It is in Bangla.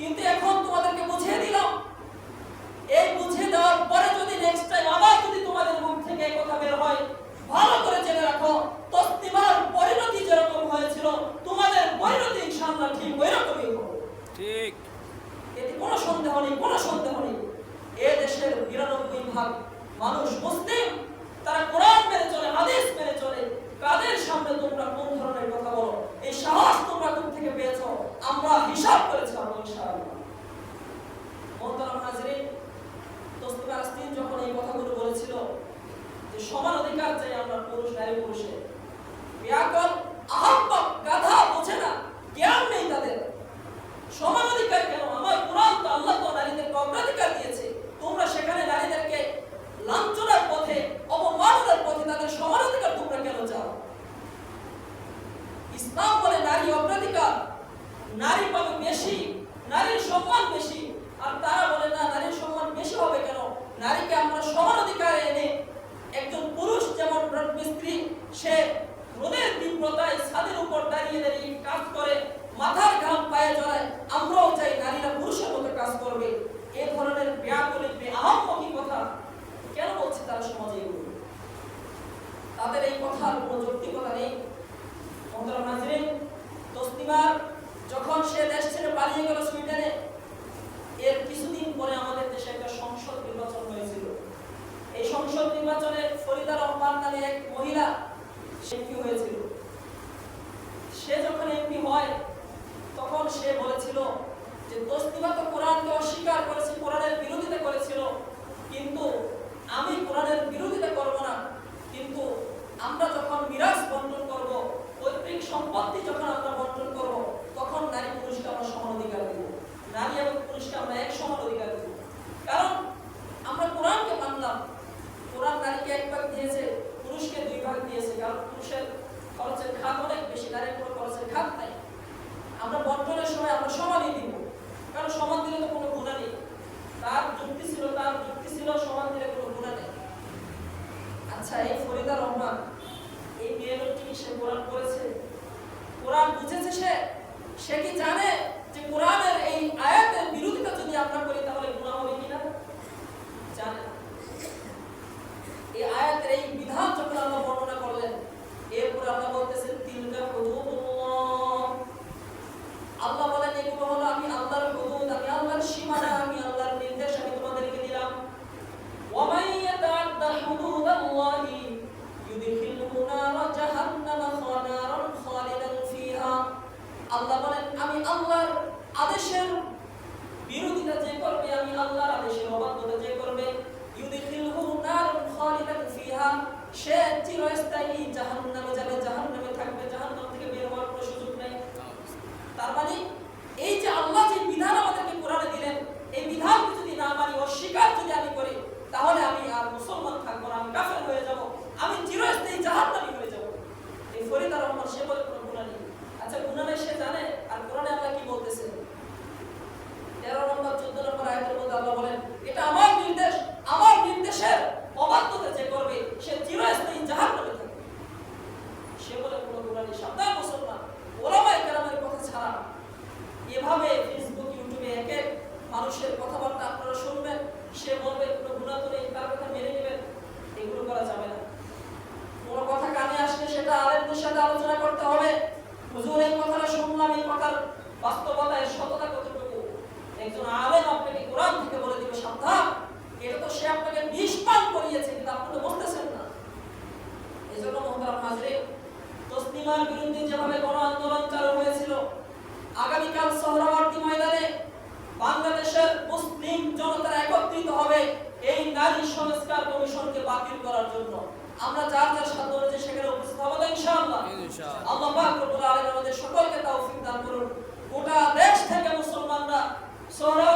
কিন্তু এখন তোমাদেরকে বুঝিয়ে দিলাম। এই বুঝিয়ে দেওয়ার পরে যদি নেক্সট টাইম আবার যদি তোমাদের মুখ থেকে এই কথা বের হয় ভালো করে জেনে রাখো তসলিমার পরিণতি যেরকম হয়েছিল তোমাদের পরিণতি ইনশাআল্লাহ ঠিক ওই রকমই হবে। ঠিক। এতে কোনো সন্দেহ নেই কোনো সন্দেহ নেই। এ দেশের বিরানব্বই ভাগ মানুষ মুসলিম তারা কোরআন মেনে চলে হাদিস মেনে চলে। কাদের সামনে তোমরা কোন ধরনের কথা বলো? এই সাহস তোমরা কোথা থেকে পেয়েছ? আমরা হিসাব করেছি আমরা ইনশাআল্লাহ মোহতারাম হাজরিন তসলিমা আসতিন যখন এই কথাগুলো বলেছিল যে সমান অধিকার চাই আমরা পুরুষ নারী পুরুষে ব্যাকল আহম্মক গাধা বোঝে না জ্ঞান নেই তাদের সমান অধিকার কেন আমার কোরআন তো আল্লাহ তো নারীদেরকে অগ্রাধিকার দিয়েছে তোমরা সেখানে নারীদেরকে লাঞ্ছনার পথে অপমাননার পথে তাদের সমান অধিকার তোমরা কেন চাও ইসলাম বলে নারী অগ্রাধিকার নারী পাবে বেশি নারীর সম্মান বেশি আর তারা বলে না নারীর সম্মান বেশি হবে কেন নারীকে আমরা সমান অধিকার এনে একজন পুরুষ যেমন মিস্ত্রি সে রোদের তীব্রতায় ছাদের উপর দাঁড়িয়ে দাঁড়িয়ে কাজ করে, মাথার ঘাম পায়ে জড়ায়, আমরাও চাই নারীরা পুরুষের মতো কাজ করবে। এ ধরনের ব্যাকুল আহম্মকি কথা? কেন বলছে তারা সমাজে এগুলো? তাদের এই কথার কোনো যৌক্তিকতা নেই। মহতরম নাজরিন তসলিমার যখন সে দেশ ছেড়ে পালিয়ে গেল সুইডেনে, এর কিছুদিন পরে আমাদের দেশে একটা সংসদ নির্বাচন হয়েছিল এই সংসদ নির্বাচনে ফরিদা রহমান নামে এক মহিলা সে কি হয়েছিল। সে যখন এমপি হয়, তখন সে বলেছিল যে তসলিমা তো কোরআনকে অস্বীকার করেছে, কোরআনের বিরোধিতা আচ্ছা এই ফরিদা রহমান, এই মেয়ে লোকটি কি সে কোরআন পড়েছে? কোরআন বুঝেছে সে? সে কি জানে যে কোরআনের এই আয়াতের বিরোধিতা যদি আমরা করি, তাহলে গঠিত হবে এই নারী সংস্কার কমিশনকে বাতিল করার জন্য। আমরা যার যার সাধ্য রয়েছে সেখানে উপস্থিত হব ইনশাআল্লাহ। আল্লাহ পাক রব্বুল আলামিন আমাদের সকলকে তৌফিক দান করুন। গোটা দেশ থেকে মুসলমানরা সোহরা